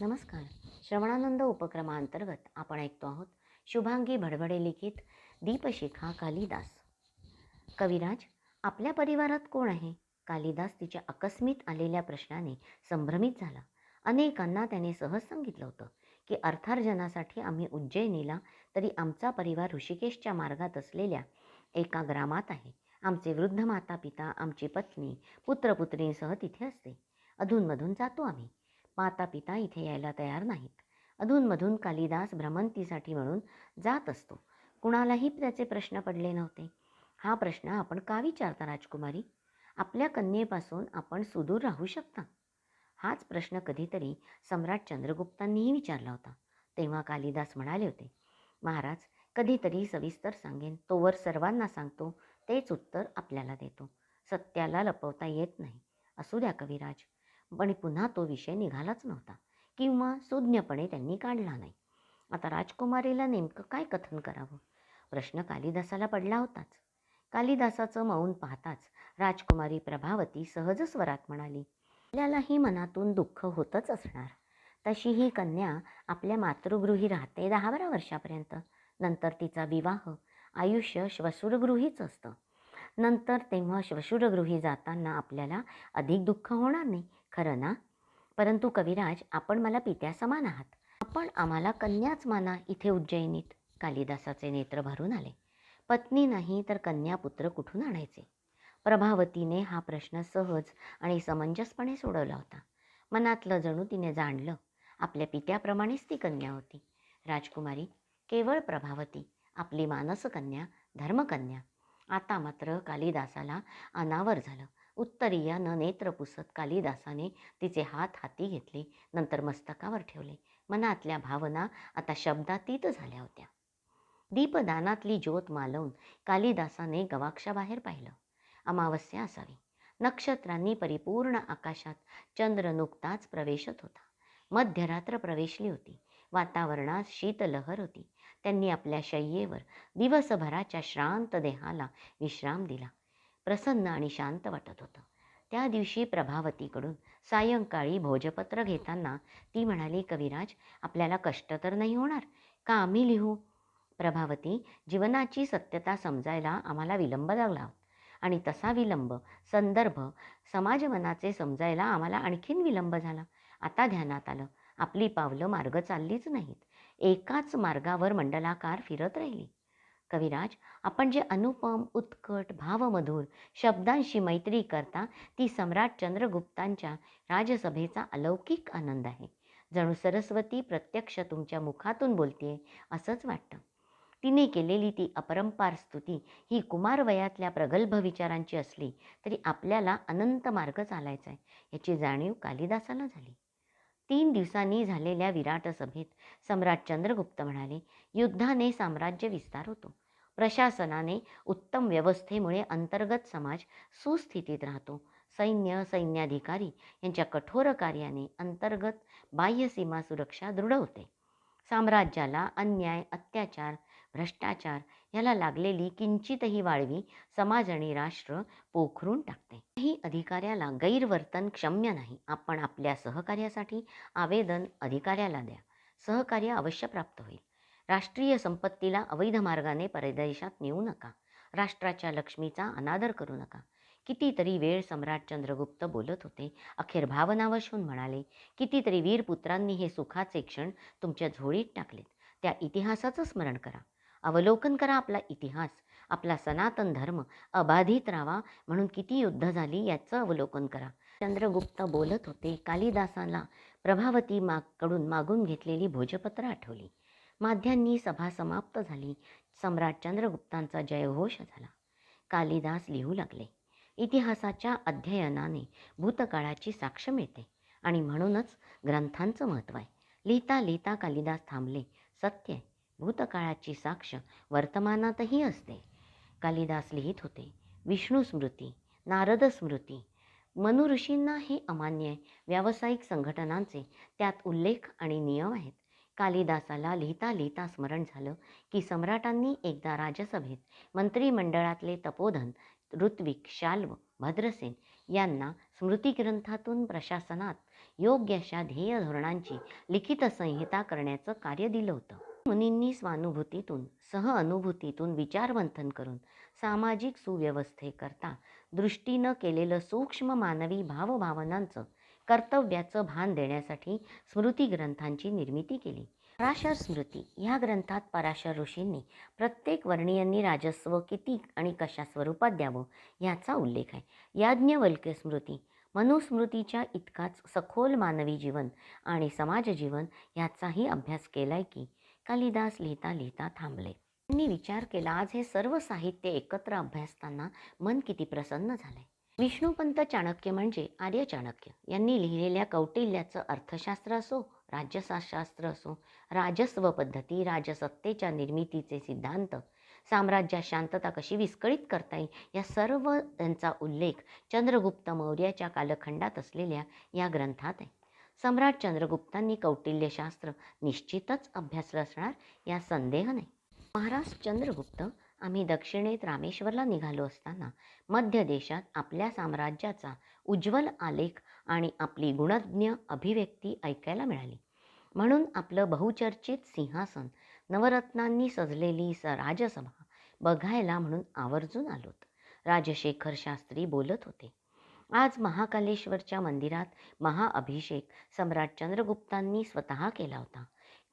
नमस्कार. श्रवणानंद उपक्रमाअंतर्गत आपण ऐकतो आहोत शुभांगी भडभडे लिखित दीपशिखा कालिदास. कविराज आपल्या परिवारात कोण आहे? कालिदास तिच्या आकस्मित आलेल्या प्रश्नाने संभ्रमित झाला. अनेकांना त्याने सहज सांगितलं होतं की अर्थार्जनासाठी आम्ही उज्जैनीला तरी आमचा परिवार ऋषिकेशच्या मार्गात असलेल्या एका ग्रामात आहे. आमचे वृद्ध माता पिता आमची पत्नी पुत्रपुत्रींसह तिथे असते. अधूनमधून जातो आम्ही. माता पिता इथे यायला तयार नाहीत. अधूनमधून कालिदास भ्रमंतीसाठी म्हणून जात असतो. कुणालाही त्याचे प्रश्न पडले नव्हते. हा प्रश्न आपण का विचारता राजकुमारी? आपल्या कन्येपासून आपण सुदूर राहू शकता? हाच प्रश्न कधीतरी सम्राट चंद्रगुप्तांनीही विचारला होता. तेव्हा कालिदास म्हणाले होते महाराज कधीतरी सविस्तर सांगेन. तोवर सर्वांना सांगतो तेच उत्तर आपल्याला देतो. सत्याला लपवता येत नाही. असू द्या कविराज पण पुन्हा तो विषय निघालाच नव्हता किंवा सुज्ञपणे त्यांनी काढला नाही. आता राजकुमारीला नेमकं काय कथन करावं? प्रश्न कालिदासाला पडला होताच. कालिदासाचं मौन पाहताच राजकुमारी प्रभावती सहज स्वरात म्हणाली आपल्यालाही मनातून दुःख होतच असणार. तशी ही कन्या आपल्या मातृगृही राहते दहा बारा वर्षापर्यंत. नंतर तिचा विवाह आयुष्य श्वशुरगृहीच असतं. नंतर तेव्हा श्वशुरगृही जाताना आपल्याला अधिक दुःख होणार नाही. खरं ना? परंतु कविराज आपण मला पित्या समान आहात. आपण आम्हाला कन्याच माना इथे उज्जैनीत कालिदासाचे नेत्र भरून आले. पत्नी नाही तर कन्या पुत्र कुठून आणायचे? प्रभावतीने हा प्रश्न सहज आणि समंजसपणे सोडवला होता. मनातलं जणू तिने जाणलं. आपल्या पित्याप्रमाणेच ती कन्या होती. राजकुमारी केवळ प्रभावती. आपली मानसकन्या धर्मकन्या. आता मात्र कालिदासाला अनावर झालं. उत्तरीय न नेत्र पुसत कालिदासाने तिचे हात हाती घेतले नंतर मस्तकावर ठेवले. मनातल्या भावना आता शब्दातीत झाल्या होत्या. दीपदानातली ज्योत मालवून कालिदासाने गवाक्षाबाहेर पाहिलं. अमावस्या असावी. नक्षत्रांनी परिपूर्ण आकाशात चंद्र नुकताच प्रवेशत होता. मध्यरात्र प्रवेशली होती. वातावरणात शीतलहर होती. त्यांनी आपल्या शय्येवर दिवसभराच्या श्रांत देहाला विश्राम दिला. प्रसन्न आणि शांत वाटत होतं. त्या दिवशी प्रभावतीकडून सायंकाळी भोजपत्र घेताना ती म्हणाली कविराज आपल्याला कष्ट तर नाही होणार. का आम्ही लिहू? प्रभावती जीवनाची सत्यता समजायला आम्हाला विलंब लागला. आणि तसा विलंब संदर्भ समाजमनाचे समजायला आम्हाला आणखीन विलंब झाला. आता ध्यानात आलं. आपली पावलं मार्ग चाललीच नाहीत. एकाच मार्गावर मंडलाकार फिरत राहिली. कविराज आपण जे अनुपम उत्कट भावमधुर शब्दांशी मैत्री करता ती सम्राट चंद्रगुप्तांच्या राजसभेचा अलौकिक आनंद आहे. जणू सरस्वती प्रत्यक्ष तुमच्या मुखातून बोलते असंच वाटतं. तिने केलेली ती अपरंपार स्तुती ही कुमार वयातल्या प्रगल्भ विचारांची असली तरी आपल्याला अनंत मार्ग चालायचा आहे याची जाणीव कालिदासाला झाली. तीन दिवसांनी झालेल्या विराट सभेत सम्राट चंद्रगुप्त म्हणाले युद्धाने साम्राज्य विस्तार होतो. प्रशासनाने उत्तम व्यवस्थेमुळे अंतर्गत समाज सुस्थितीत राहतो. सैन्य सैन्याधिकारी यांच्या कठोर कार्याने अंतर्गत बाह्य सीमा सुरक्षा दृढ होते. साम्राज्याला अन्याय अत्याचार भ्रष्टाचार याला लागलेली किंचितही वाळवी समाज आणि राष्ट्र पोखरून टाकते. काही अधिकाऱ्याला गैरवर्तन क्षम्य नाही. आपण आपल्या सहकार्यासाठी आवेदन अधिकाऱ्याला द्या. सहकार्य अवश्य प्राप्त होईल. राष्ट्रीय संपत्तीला अवैध मार्गाने परदेशात नेऊ नका. राष्ट्राच्या लक्ष्मीचा अनादर करू नका. कितीतरी वेळ सम्राट चंद्रगुप्त बोलत होते. अखेर भावनावशून म्हणाले कितीतरी वीरपुत्रांनी हे सुखाचे क्षण तुमच्या झोळीत टाकलेत. त्या इतिहासाचं स्मरण करा. अवलोकन करा आपला इतिहास आपला सनातन धर्म अबाधित राहावा म्हणून किती युद्ध झाली याचं अवलोकन करा. चंद्रगुप्त बोलत होते कालिदासाला प्रभावती मागकडून मागून घेतलेली भोजपत्र आठवली. माध्यांनी सभा समाप्त झाली सम्राट चंद्रगुप्तांचा जयघोष झाला. कालिदास लिहू लागले इतिहासाच्या अध्ययनाने भूतकाळाची साक्ष मिळते आणि म्हणूनच ग्रंथांचं महत्त्व आहे. लिहिता लिहिता कालिदास थांबले सत्य आहे. भूतकाळाची साक्ष वर्तमानातही असते. कालिदास लिहित होते विष्णू स्मृती नारद स्मृती. मनुऋषींना हे अमान्य व्यावसायिक संघटनांचे त्यात उल्लेख आणि नियम आहेत. कालिदासाला लिहिता लिहिता स्मरण झालं की सम्राटांनी एकदा राज्यसभेत मंत्रिमंडळातले तपोधन ऋत्विक शाल्व भद्रसेन यांना स्मृतिग्रंथातून प्रशासनात योग्य अशा ध्येय धोरणांची लिखित संहिता करण्याचं कार्य दिलं होतं. मुनींनी स्वानुभूतीतून सहअनुभूतीतून विचारमंथन करून सामाजिक सुव्यवस्थेकरता दृष्टीनं केलेलं सूक्ष्म मानवी भावभावनांचं कर्तव्याचं भान देण्यासाठी स्मृती ग्रंथांची निर्मिती केली. पराशर स्मृती ह्या ग्रंथात पराशर ऋषींनी प्रत्येक वर्णीयांनी राजस्व किती आणि कशा स्वरूपात द्यावं याचा उल्लेख आहे. याज्ञवल्क्य स्मृती मनुस्मृतीच्या इतकाच सखोल मानवी जीवन आणि समाजजीवन याचाही अभ्यास केलाय की कालिदास लिहिता लिहिता थांबले. त्यांनी विचार केला आज हे सर्व साहित्य एकत्र अभ्यासताना मन किती प्रसन्न झाले विष्णुपंत चाणक्य म्हणजे आर्य चाणक्य. यांनी लिहिलेल्या कौटिल्याचं अर्थशास्त्र असो राज्यशास्त्र असो राजस्व पद्धती राजसत्तेच्या निर्मितीचे सिद्धांत साम्राज्यात शांतता कशी विस्कळीत करता येईल या सर्व यांचा उल्लेख चंद्रगुप्त मौर्याच्या कालखंडात असलेल्या या ग्रंथात आहे. सम्राट चंद्रगुप्तांनी कौटिल्यशास्त्र निश्चितच अभ्यासलं असणार या संदेह नाही. महाराज चंद्रगुप्त आम्ही दक्षिणेत रामेश्वरला निघालो असताना मध्य देशात आपल्या साम्राज्याचा उज्ज्वल आलेख आणि आपली गुणज्ञ अभिव्यक्ती ऐकायला मिळाली. म्हणून आपलं बहुचर्चित सिंहासन नवरत्नांनी सजलेली स राजसभा बघायला म्हणून आवर्जून आलोत. राजशेखर शास्त्री बोलत होते आज महाकालेश्वरच्या मंदिरात महाअभिषेक सम्राट चंद्रगुप्तांनी स्वतः केला होता.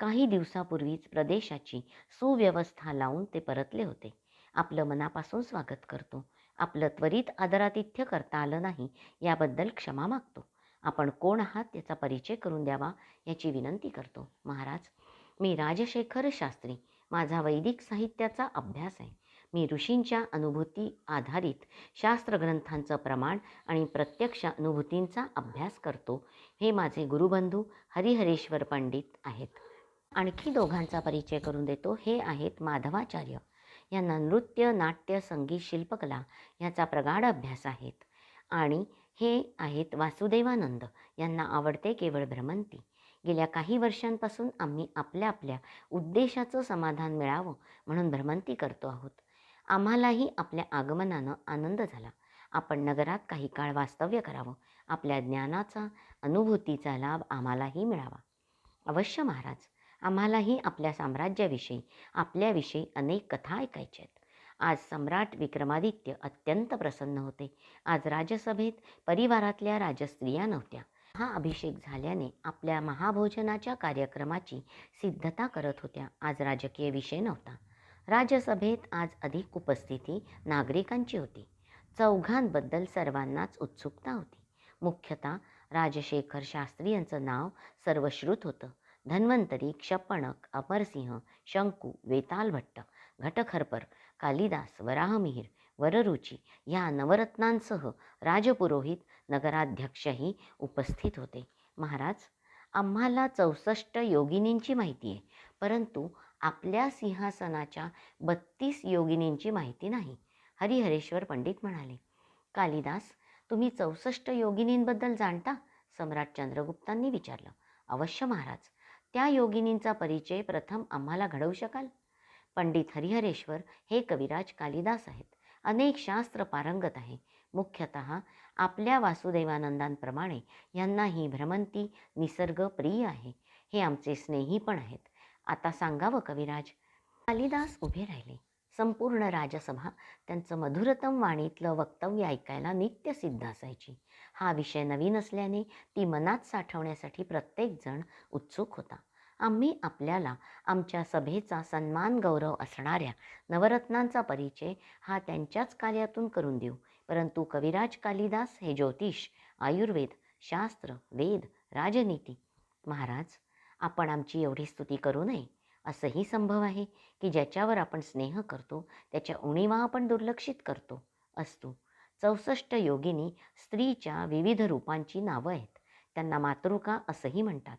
काही दिवसापूर्वीच प्रदेशाची सुव्यवस्था लावून ते परतले होते. आपलं मनापासून स्वागत करतो. आपलं त्वरित आदरातिथ्य करता आलं नाही याबद्दल क्षमा मागतो. आपण कोण आहात याचा परिचय करून द्यावा याची विनंती करतो. महाराज मी राजशेखर शास्त्री. माझा वैदिक साहित्याचा अभ्यास आहे. मी ऋषींच्या अनुभूती आधारित शास्त्रग्रंथांचं प्रमाण आणि प्रत्यक्ष अनुभूतींचा अभ्यास करतो. हे माझे गुरुबंधू हरिहरेश्वर पंडित आहेत. आणखी दोघांचा परिचय करून देतो. हे आहेत माधवाचार्य. यांना नृत्य नाट्य संगीत शिल्पकला याचा प्रगाढ अभ्यास आहेत. आणि हे आहेत वासुदेवानंद. यांना आवडते केवळ भ्रमंती. गेल्या काही वर्षांपासून आम्ही आपल्या आपल्या उद्देशाचं समाधान मिळावं म्हणून भ्रमंती करतो आहोत. आम्हालाही आपल्या आगमनानं आनंद झाला. आपण नगरात काही काळ वास्तव्य करावं. आपल्या ज्ञानाचा अनुभूतीचा लाभ आम्हालाही मिळावा. अवश्य महाराज आम्हालाही आपल्या साम्राज्याविषयी आपल्याविषयी अनेक कथा ऐकायच्या आहेत. आज सम्राट विक्रमादित्य अत्यंत प्रसन्न होते. आज राजसभेत परिवारातल्या राजस्त्रिया नव्हत्या. हा अभिषेक झाल्याने आपल्या महाभोजनाच्या कार्यक्रमाची सिद्धता करत होत्या. आज राजकीय विषय नव्हता. राज्यसभेत आज अधिक उपस्थिती नागरिकांची होती. चौघांबद्दल सर्वांनाच उत्सुकता होती. मुख्यतः राजशेखर शास्त्री यांचं नाव सर्वश्रुत होतं. धन्वंतरी क्षपणक अमरसिंह शंकू वेताल भट्ट घटखरपर कालिदास वराहमिहीर वररुची या नवरत्नांसह राजपुरोहित नगराध्यक्षही उपस्थित होते. महाराज आम्हाला चौसष्ट योगिनींची माहिती आहे. परंतु आपल्या सिंहासनाच्या बत्तीस योगिनींची माहिती नाही. हरिहरेश्वर पंडित म्हणाले कालिदास तुम्ही चौसष्ट योगिनींबद्दल जाणता? सम्राट चंद्रगुप्तांनी विचारलं. अवश्य महाराज त्या योगिनींचा परिचय प्रथम आम्हाला घडवू शकाल? पंडित हरिहरेश्वर हे कविराज कालिदास आहेत. अनेक शास्त्र पारंगत आहे. मुख्यतः आपल्या वासुदेवानंदांप्रमाणे यांनाही भ्रमंती निसर्ग प्रिय आहे. हे आमचे स्नेही पण आहेत. आता सांगावं कविराज? कालिदास उभे राहिले. संपूर्ण राजसभा त्यांचं मधुरतम वाणीतलं वक्तव्य ऐकायला नित्य सिद्ध असायची हा विषय नवीन असल्याने ती मनात साठवण्यासाठी प्रत्येकजण उत्सुक होता. आम्ही आपल्याला आमच्या सभेचा सन्मान गौरव असणाऱ्या नवरत्नांचा परिचय हा त्यांच्याच कार्यातून करून देऊ. परंतु कविराज कालिदास हे ज्योतिष आयुर्वेद शास्त्र वेद राजनीती. महाराज आपण आमची एवढी स्तुती करू नये. असंही संभव आहे की ज्याच्यावर आपण स्नेह करतो त्याच्या उणीवा आपण दुर्लक्षित करतो असतो. चौसष्ट योगिनी स्त्रीच्या विविध रूपांची नावं आहेत. त्यांना मातृका असंही म्हणतात.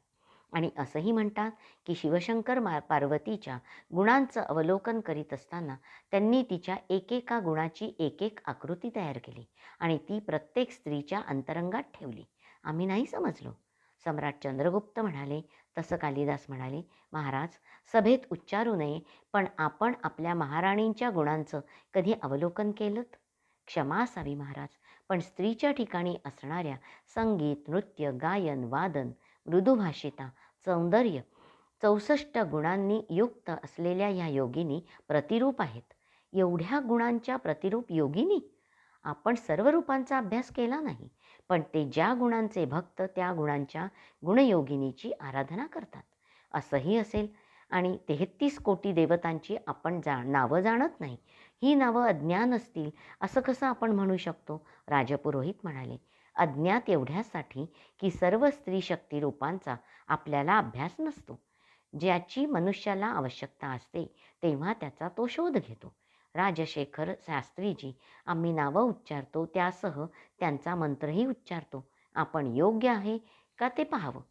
आणि असंही म्हणतात की शिवशंकर मा पार्वतीच्या गुणांचं अवलोकन करीत असताना त्यांनी तिच्या एकेका गुणाची एक एक आकृती तयार केली आणि ती प्रत्येक स्त्रीच्या अंतरंगात ठेवली. आम्ही नाही समजलो. सम्राट चंद्रगुप्त म्हणाले तसं कालिदास म्हणाले महाराज सभेत उच्चारू नये पण आपण आपल्या महाराणींच्या गुणांचं कधी अवलोकन केलं क्षमा असावी महाराज पण स्त्रीच्या ठिकाणी असणाऱ्या संगीत नृत्य गायन वादन मृदुभाषिता सौंदर्य चौसष्ट गुणांनी युक्त असलेल्या ह्या योगिनी प्रतिरूप आहेत. एवढ्या गुणांच्या प्रतिरूप योगिनी? आपण सर्व रूपांचा अभ्यास केला नाही. पण ते ज्या गुणांचे भक्त त्या गुणांच्या गुणयोगिनीची आराधना करतात. असंही असेल. आणि तेहत्तीस कोटी देवतांची आपण जा नावं जाणत नाही. ही नावं अज्ञान असतील असं कसं आपण म्हणू शकतो? राजपुरोहित म्हणाले अज्ञात एवढ्यासाठी की सर्व स्त्री शक्ती रूपांचा आपल्याला अभ्यास नसतो. ज्याची मनुष्याला आवश्यकता असते तेव्हा त्याचा तो शोध घेतो. राजशेखर शास्त्रीजी. आम्ही नावं उच्चारतो त्यासह त्यांचा मंत्रही उच्चारतो. आपण योग्य आहे का ते पाहावं?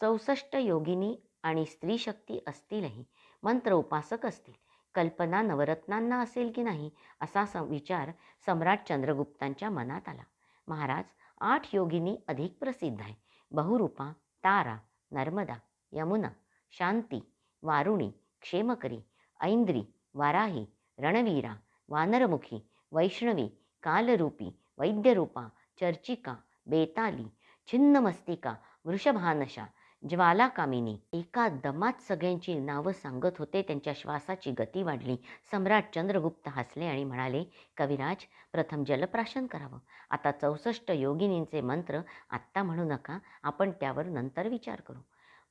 चौसष्ट योगिनी आणि स्त्री शक्ती असतीलही मंत्र उपासक असतील. कल्पना नवरत्नांना असेल की नाही असा सं विचार सम्राट चंद्रगुप्तांच्या मनात आला. महाराज आठ योगिनी अधिक प्रसिद्ध आहे. बहुरूपा तारा नर्मदा यमुना शांती वारुणी क्षेमकरी ऐंद्री वाराही रणवीरा वानरमुखी वैष्णवी कालरूपी वैद्यरूपा चर्चिका बेताली छिन्नमस्तिका वृषभानशा ज्वालाकामिनी एका दमात सगळ्यांची नावं सांगत होते. त्यांच्या श्वासाची गती वाढली. सम्राट चंद्रगुप्त हसले आणि म्हणाले कविराज प्रथम जलप्राशन करावं. आता चौसष्ट योगिनींचे मंत्र आत्ता म्हणू नका. आपण त्यावर नंतर विचार करू.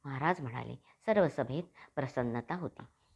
महाराज म्हणाले सर्व सभेत प्रसन्नता होती.